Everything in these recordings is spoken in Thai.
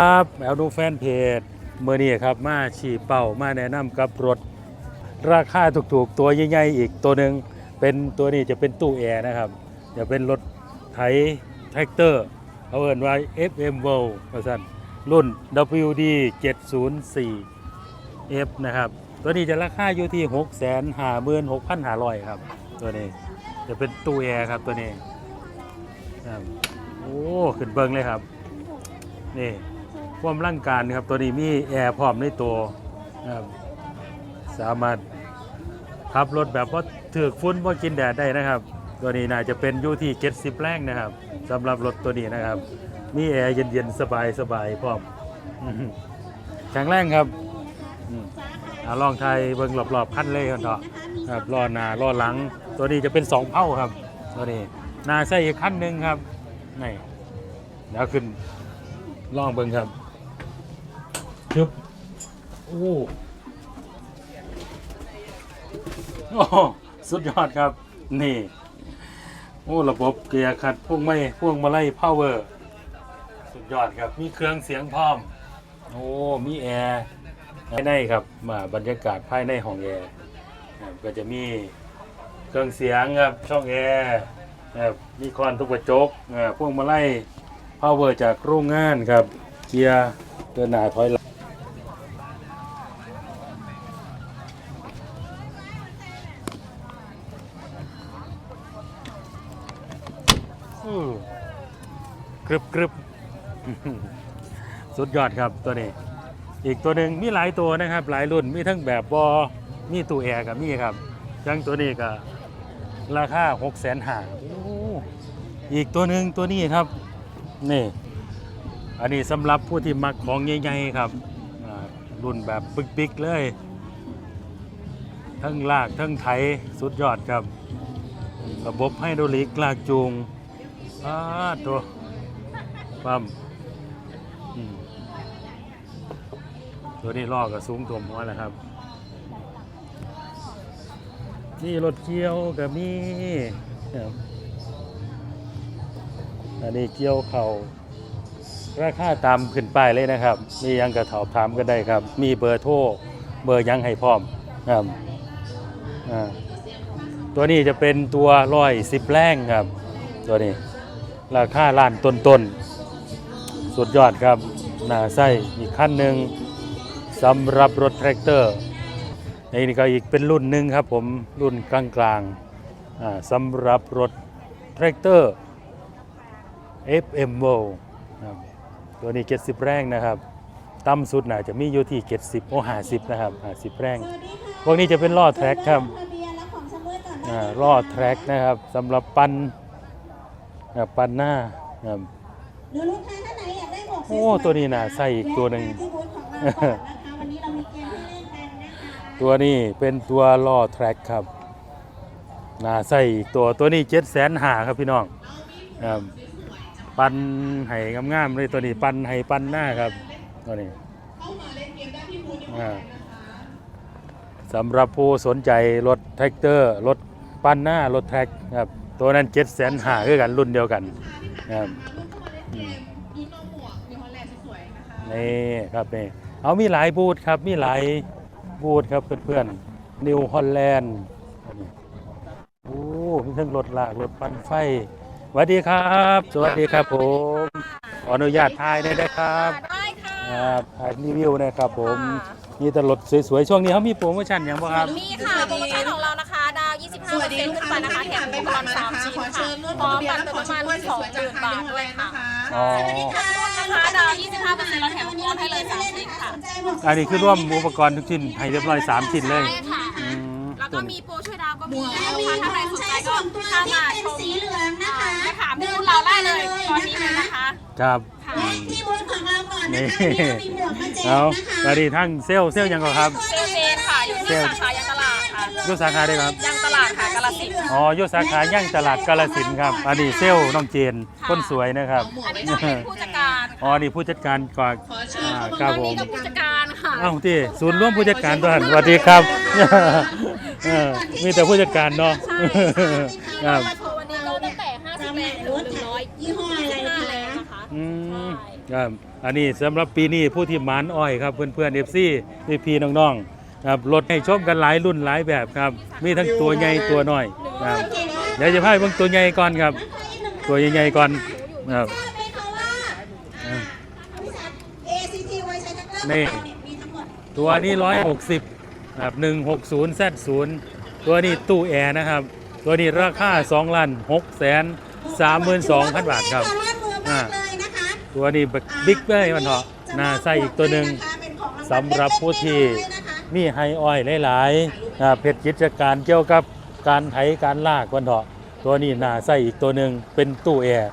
ครับแอลดูแฟนเพจเมื่อนี้ครับมาฉีเป่ามาแนะนำกับรถราคาถูกๆตัวใหญ่ๆอีกตัวหนึ่งเป็นตัวนี้จะเป็นตู้แอร์นะครับจะเป็นรถไถแท็กเตอร์เอาเอินไว้ FM v o l ประสันรุ่น WD 704 F นะครับตัวนี้จะราคาอยู่ที่ 6 5 6 5 0 0 ครับ ตัวนี้จะเป็นตู้แอร์ครับตัวนี้โอ้ขึ้นเบิงเลยครับ นี่ ความร่างการครับตัวนี้มีแอร์พร้อมในตัวนะครับสามารถขับรถแบบว่าถือกฟุ้นว่ากินแดดได้นะครับ ตัวนี้น่าจะเป็นยูที่ 70 แรงนะครับสำหรับรถตัวนี้นะครับ มีแอร์เย็นๆ สบายๆพร้อมแข็งแรงครับอาลองไทยเบิ่งรอบๆคันเลยกันเถอะครับล้อหน้าล้อหลัง ตัวนี้จะเป็นสองเผ่าครับ ตัวนี้หน้าใส่อีกขั้นหนึ่งครับนี่เดี๋ยวขึ้นลองเบิ่งครับ จึบโอ้โอ้สุดยอดครับ นี่ โอ้ ระบบเกียร์ขัดพวงไม่พวงมาลัยพาวเวอร์ สุดยอดครับ มีเครื่องเสียงพร้อม โอ้ มีแอร์ภายในครับมาบรรยากาศภายในห้องแอร์ก็จะมีเครื่องเสียงครับ ช่องแอร์มีคอนทุกกระจกพวงมาลัยพาวเวอร์จากโรงงานครับ เกียร์เดินหน้าถอยหลัง กรึบกรึบสุดยอดครับตัวนี้ อีกตัวหนึ่งมีหลายตัวนะครับ หลายรุ่นมีทั้งแบบบอมีตู้แอร์กับมีครับจังตัวนี้ก็ราคา6 0 0 0 0หาอีกตัวหนึ่งตัวนี้ครับนี่อันนี้สำหรับผู้ที่มักของใหญ่ๆครับรุ่นแบบปิ๊กๆเลย ทั้งลากทั้งไถสุดยอดครับ ระบบไฮดรอลิกลากจูง อ่าตัวปั๊มตัวนี้ลอกกับสูงตัวหัวแหละครับ นี่รถเกี่ยวกับมีครับอันนี้เกี่ยวเข่าราคาตามขึ้นไปเลยนะครับ มียังกระถอบถามกันได้ครับ มีเบอร์โทรเบอร์ยังให้พร้อมครับตัวนี้จะเป็นตัวร้อยสิบแรงครับ ตัวนี้ ราคาล้านต้นๆสุดยอดครับหน้าไส้อีกขั้นหนึ่งสำหรับรถแทรกเตอร์นี่ก็อีกเป็นรุ่นหนึ่งครับผมรุ่นกลางๆอ่าสำหรับรถแทรกเตอร์ FM w o ครับตัวนี้ 70 แรงนะครับต่ำสุดน่าจะมีอยู่ที่ 70 โอ้50 นะครับ 50 แรง พวกนี้จะเป็นล้อแทร็กครับอ่าล้อแทร็กนะครับสำหรับปันอ่า ปันหน้าครับหรือลูกค้าท่านไหนอยากได้หมวกโอ้ตัวนี้น่ะใส่อีกตัวหนึ่ง ที่บูธของเราก่อนนะคะวันนี้เรามีเกมให้เล่นกันนะคะตัวนี้เป็นตัวล้อแทร็กครับน่าใส่อีกตัวตัวนี้7 0 0 0 0หาครับพี่น้องครับปันไห้งามๆเลยตัวนี้ปันไห้ปันหน้าครับตัวนี้อ่าสำหรับผู้สนใจรถแท็กเตอร์รถปั้นหน้ารถแท็กครับ ตัวนั้นเจ็ดแสนหาคือกันรุ่นเดียวกันครับอืมนี่ครับนี่เอามีหลายบูธครับมีหลายบูธครับเพื่อนๆนิวฮอลแลนด์โอ้มีทั้งรถลากรถปั้นไฟสวัสดีครับ สวัสดีครับผมขออนุญาตถ่ายได้ไหมครับได้ค่ะครับถ่ายรีวิวนะครับผมมีแต่รถสวยๆช่วงนี้เขามีโปรโมชั่นอย่างบ่ครับมีค่ะโปรโมชั่น ว25สวัสดีขึ้ลูนกไปค้านะคะที่แถมผ่านไปอุปกผ่ารนณ์มาสามนะคะชิ้นขอค่ะเชิญร่วมพร้อมทะเบียกันนและเป็นขปอระมาณชุดว่า2สวย0 0 0 0ๆบาทด้วยค่ะอ๋อนะคะดาว25%เราแถมคูปองให้เลย3ชิ้นค่ะอันนี้คือร่วมอุปกรณ์ทุกชิ้นให้เรียบร้อย3ชิ้นเลย ใช่ค่ะอืมแล้วก็มีโปรช่วยดาวก็หมมีวกลูกค้าท่านใดสนใจก็ตัวเข้าที่มาเป็นชมสีเหลืองนะคะมาถามที่บูธเราได้เลยตอนนี้เลยนะคะครับค่ะและที่บูธของเราก่อนนี่นะคะวันนี้เรามีหมวกมาแจกเอานะคะสวัสดีทั้งเซลลเซลลยังก่อนครับเซลเจนค่ะอยู่ที่สาขายังตลาดค่ะอยุสาขาได้ครับยังตลาดค่ะกาลสินธุ์อ๋ออยุสาขาย่างตลาดกาลสินธุ์ครับอันนี้เซลลน้องเจนค่ะคนสวยนะครับ อันนี้ก็เป็นผู้จัดการอ๋อนี่ผู้จัดการก่อนขอเชิญอ่าเข้าคมารับผมนี่ก็ผู้จัดการค่ะเอ้าที่ศูนย์ร่วมผู้จัดการด้วยสวัสดีครับเออมีแต่ผู้จัดการเนาะใช่ครับมาโชว์วันนี้ก็ตั้งแต่50แรงถึง100ยี่ห้ออะไร25คะแรงนะคะอืมครับอันนี้สำหรับปีนี้ผู้ที่หมานอ้อยครับเพื่อนๆ FC พี่พี่ๆน้องๆ ครับรถให้ชมกันหลายรุ่นหลายแบบครับ มีทั้งตัวใหญ่ตัวน้อยครับเดี๋ยวจะพาไปเบิ่งตัวใหญ่ก่อนครับ ตัวใหญ่ๆก่อนครับทราบไหมคะว่าอ่าบริษัท ACT ไวชัยทักเกอร์นี่ของเราเนี่ยมีทั้งหมดตัวนี้ร้อยหกสิบครับหนึ่งหกศูนย์แซดศูนย์ตัวนี้ตู้แอร์นะครับ ตัวนี้ราคาสองล้านหกแสนสามหมื่นสองพันบาทครับถือว่าเป็นการวาดมือมากเลยนะคะตัวนี้บิ๊กเลยมันเถอะหน้าใส่อีกตัวหนึ่งเป็นของางวัลสำหรับผู้ที่ เล็กๆน้อยๆนะคะมีไฮออยล์หลายๆอ่าเพจกิจการเกี่ยวกับการไถการลากวันเถาะตัวนี้หน้าใส่อีกตัวหนึ่งเป็นตู้แอร์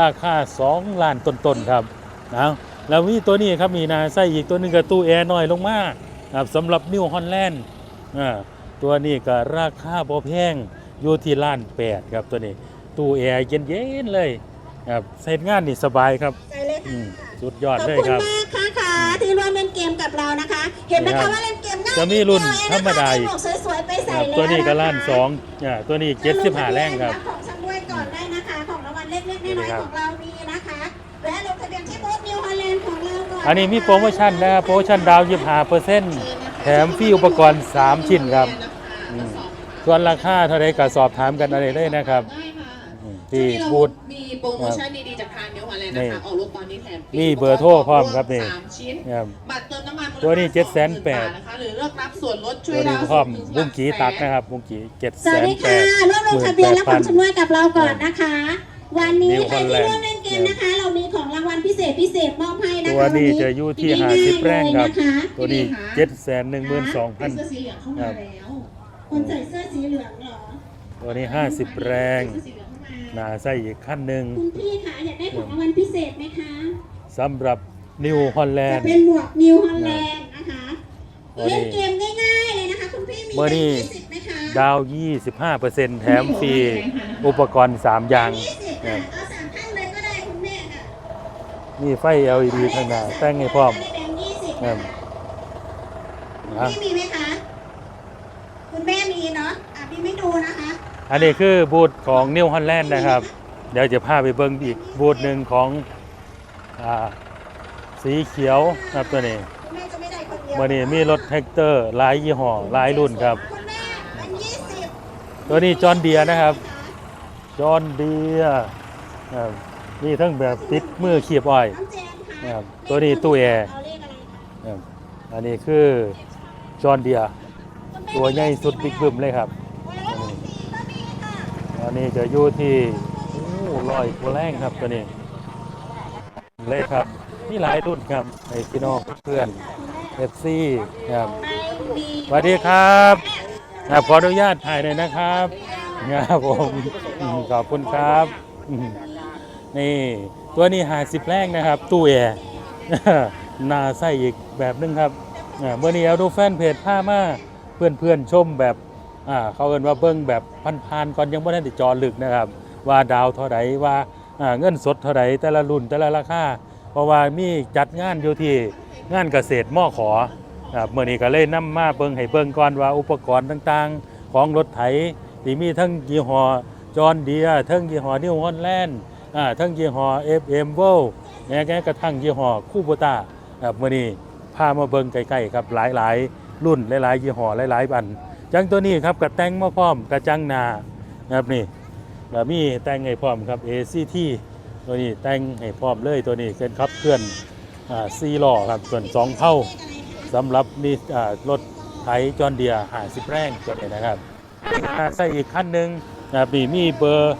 ราคา2ล้านต้นๆครับนะแล้วมีตัวนี้ครับมีหน้าใส่อีกตัวหนึ่งกับตู้แอร์น้อยลงมาครับสำหรับนิวฮอลแลนด์อ่าตัวนี้ก็ราคาบ่แพงอยู่ที่ล้านแปดครับตัวนี้ ตู้แอร์เย็นๆเลยครับใช้งานนี่สบายครับใจเลยอืค่ะมสุดยอดขอบเลยคุณครับมากค่ะค่ะที่ร่วมเล่นเกมกับเรานะคะ เห็นไหมนี่ครัคะบว่าเล่นเกมง่าย จะมีรุ่นดเยวธรรมดาเออีกหมวกสวยๆไปใส่ครับแล้วตัวนี้ก็ะคะล้านสองอ่าตัวนี้เจ็ดสิบห้าแรงครับของชำร่วยก่อนได้นะคะของรางวัลเล็กๆนี่น้อยครับๆของเรามีนะคะและลงทะเบียนที่บูธนิวฮอลแลนด์ของเราก่อนอันนี้มีโปรโมชั่นนะครับโปรโมชั่นดาวยี่ห้าเปอร์เซ็นต์แถมฟรีอุปกรณ์3ชิ้นครับอืมส่วนราคาเท่าไรก็สอบถามกันอะไรได้นะครับได้ค่ะอืม ที่บูธมีโปรโมชั่นดีๆจากทางเนวฮอลแลนด์นี่นะคะออกรถตอนนี้แถมฟมีเบอร์โทรพร้อมครับนี่สามชิ้นครับบัตรเติมน้ำมันมูลค่าตัวนี้20,000 780,000บาทนะคะหรือเลือกรับส่วนลดช่วตัยวนี้ดาวพร้อมสูงถึงบุ้งกีตักหลันะครับบุ้งกีเจ็ดสแสวัสนดีแปค่ะด ร่วมลงทะเบียนและความชำร่วยกับเราก่อนนะคะ วันนี้นิวใครฮอลแลที่นด์ร่วมเล่นเกมนะคะ เรามีของรางวัลพิเศษพิเศษมอบให้นะคะตัวนี้วัจะอยู่ที่ง่ห้าสิบๆแรงครับเลยนะคะตัวนี้เจ็ดแสนหนึ่งหมื่นสองพัน เสื้อสีเหลืองเข้ามาแล้วคนใส่เสื้อสีเหลืองเหรอตัวนี้ห้าสิบแรง เสื้อสีเหลืองเข้ามาหนาใส่อีกขั้นหนึ่งคุณพี่คะอยากได้ของรางวัลพิเศษไหมคะสำหรับนิวฮอลแลจะนด์เป็นหมวกนิวฮอลแลนด์นะคะตัวนี้เล่นเกมง่ายๆเลยนะคะคุณพี่มีเบอร์นี้ยี่สิบไหมคะดาว 25%แถมฟรีอุปกรณ์ 3 อย่างยี่สิบครัค่ะบเอาสามท่านเลยก็ได้คุณแม่ค่ะมีไฟ LED ข้างหน้าแต่งให้พร้อมได้แบงค์ยี่สิบครับค่ะนะพี่มีไหมคะ คุณแม่มีเนาะอะพี่ไม่ดูนะคะ อันนี้คือบูธของนิวฮอลแลนด์นะครับ เดี๋ยวจะพาไปเบิ่งอีกบูธหนึ่งของอาสีเขียวครับตัวนี้วันนี้มีรถแท็กเตอร์หลายยี่ห้อหลายรุ่นครับ ตัวนี้จอห์นเดียนะครับ จอห์นเดียครับนี่ทั้งแบบติดมือเขียบอ้อยเนค่ะครับตัวนี้ตู้แอร์อันนี้คือจอห์นเดีย ตัวใหญ่สุดบิ๊กบึ้มเลยครับ ร้อยหกสี่ก็มีค่ะ อันนี้จะอยู่ที่ลอยตัวแรงครับตัวนี้ เลยครับนี่หลายรุ่นครับไอพี่น้องเพื่อนเอฟซีครับสวัสดีครับครับขออนุญาตถ่ายเลยนะครับครับผมขอบคุณครับ นี่ตัวนี้หาสิบแรงนะครับ ตู้แอร์นาใส่อีกแบบนึงครับเมื่อนี้เอาดูแฟนเพจผ้ามาเพื่อนเพื่อนๆชมแบบ อ่าเขาเอินว่าเบิ้งแบบพันๆก่อนยังไม่ได้ติดจอลึกนะครับ ว่าดาวเท่าไหร่ว่าอ่าเงินสดเท่าไหร่แต่ละรุ่นแต่ละราคาเพราะว่ามีจัดงานอยู่ที่งานเกษตรม่อขอเมื่อนี้ก็เลยนํมาเบิ้งให้เบิ้งก่อนว่าอุปกรณ์ต่างๆ ของรถไถที่มีทั้งยี่ห้อจอห์นเดียทั้งยี่ห้อนิวฮอลแลนด์ทั้งยี่ห้อ FM v o l แม้กระทั่งยี่ห้อคูโบตาครับมื่อนี้พามาเบิ่งใกล้ๆครับหลายๆ รุ่นหลายๆยี่ห้อหลายๆอัน จังตัวนี้ครับกระแตงมาพร้อมกระจังนาครับนี่แล้วมีแตงให้พร้อมครับ ACT ตัวนี้แตงให้พร้อมเลยตัวนี้เป็นขับเคลื่อนซีล้อครับส่วนสองเท่าสำหรับนี่รถไถจอนเดียหาสิบแรงตัวนี้นะครับอ่าใส่อีกขั้นหนึ่งนะครับนี่มีเบอร์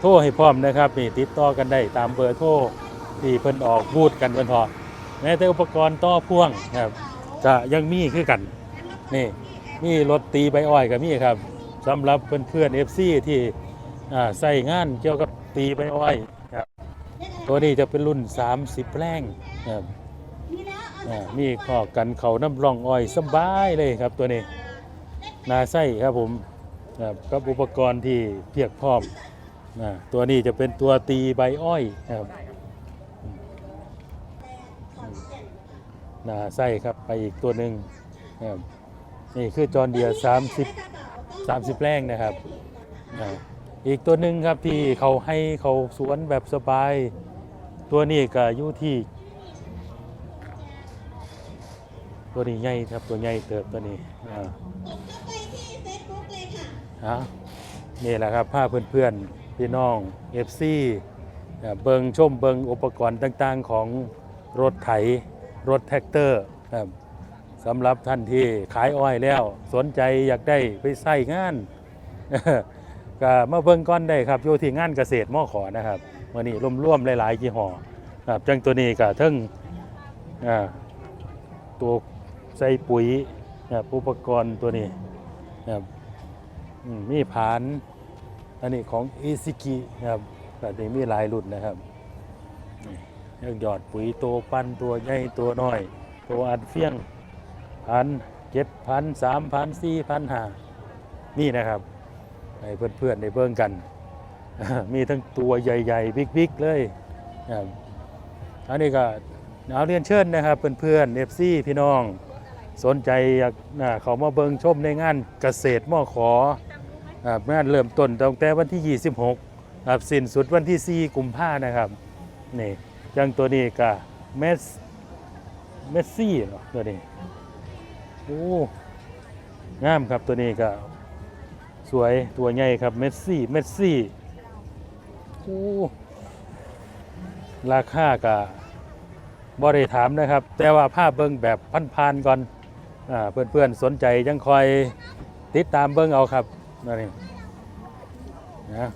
โทรให้พร้อมนะครับนี่ติดต่อกันได้ตามเบอร์โทรที่เพิ่นออกบูดกันเพิ่นพอแม้แต่อุปกรณ์ต่อพ่วงครับจะยังมีคือกันนี่ มีรถตีใบอ้อยก็มีครับสำหรับเพื่อนเพื่อนเอฟซีที่ใส่งานเกี่ยวกับตีใบอ้อยครับตัวนี้จะเป็นรุ่น 30 แรงครับมีข้อกันเขาน้ำร่องอ้อยสบายเลยครับตัวนี้นาไส้ครับผมครับกับอุปกรณ์ที่เพียบพร้อมอ่าตัวนี้จะเป็นตัวตีใบอ้อยครับนาไส้ครับไปอีกตัวหนึ่งครับ นี่คือจอนเดียร์มสิบแรงนะครับอีกตัวหนึ่งครับที่เขาให้เขาสวนแบบสบาย ตัวนี้ก็อยู่ที่ ตัวนี้ใหญ่ครับตัวใหญ่เติบตัวนี้นี่แหละครับผ้าเพื่อนๆพี่น้อง FC เบิงชมเบิงอุปกรณ์ต่างๆของรถไถรถแท็กเตอร์ครับ สำหรับท่านที่ขายอ้อยแล้ว สนใจอยากได้ไปใส่งานก็มาเบิ่งก้อนได้ครับอยู่ที่งานเกษตรมอขอนะครับวันนี้ร่วมๆหลายๆยี่ห้อครับจังตัวนี้ก็ทั้งอ่าตัวใส่ปุ๋ยครับอุปกรณ์ตัวนี้ครับมีผาน อันนี้ของอิซิกิครับก็จะมีหลายรุ่นนะครับนี่เรื่องหยอดปุ๋ยตัวปั้นตัวใหญ่ตัวน้อย ตัวอัดเฟี้ยง พันเจ็ดพันสามพันสี่พันห้านี่นะครับให้เพื่อนๆได้เบิ่งกัน มีทั้งตัวใหญ่ๆบิ๊กๆเลยครับอันนี้ก็เอาเรียนเชิญนะครับเพื่อนๆเอฟซีพี่น้อง สนใจอยากเขามาเบิ่งชมในงานเกษตรมอของานเริ่มต้นตั้งแต่วันที่ 26ครับสิ้นสุดวันที่ 4 กุมภานะครับนี่จังตัวนี้ก็เมสเมสซี่เนาะตัวนี้ โอ้งามครับตัวนี้ก็สวยตัวใหญ่ครับเมสซี่เมสซี่โอ้ราคากะบ่ได้ถามนะครับ แต่ว่าภาพเบิ่งแบบพันๆก่อนอเพื่อนๆสนใจยังคอยติดตามเบิ่งเอาครับนั่นเองนะ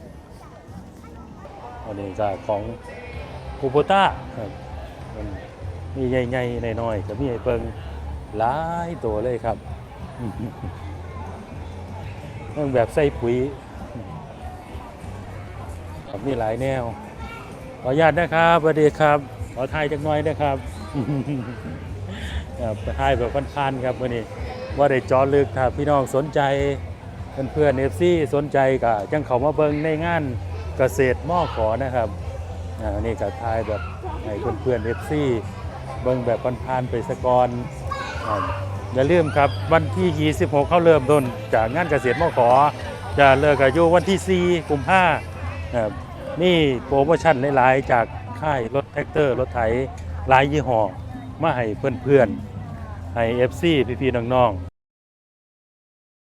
อันนี้ก็ของคูโบต้าครับมันมีใหญ่ๆน้อยๆก็มีให้เบิ่ง หลายตัวเลยครับเรื่องแบบใส่ปุ๋ยครับมีหลายแนว ขออนุญาตนะครับสวัสดีครับ ขอถ่ายจักหน่อยนะครับครับถ่ายแบบพันๆครับวันนี้ ว่าได้จอลึกถ้าพี่น้องสนใจเพื่อนๆเอฟซีสนใจก็จังเขามาเบิงในงานเกษตรม่อขอนะครับนี่ก็ถ่ายแบบให้เพื่อนๆเอฟซีเบิงแบบพันๆไปสะกอน อย่าลืมครับวันที่ 26 เข้าเริ่มต้นจากงานเกษตรมอขอ จะเลิกอายุวันที่ 4 กุมภานี่โปรโมชั่นหลาย ๆ จากค่ายรถแท็กเตอร์ รถไถหลายยี่ห้อมาให้เพื่อน ๆ ให้ FC พี่ ๆ น้อง ๆ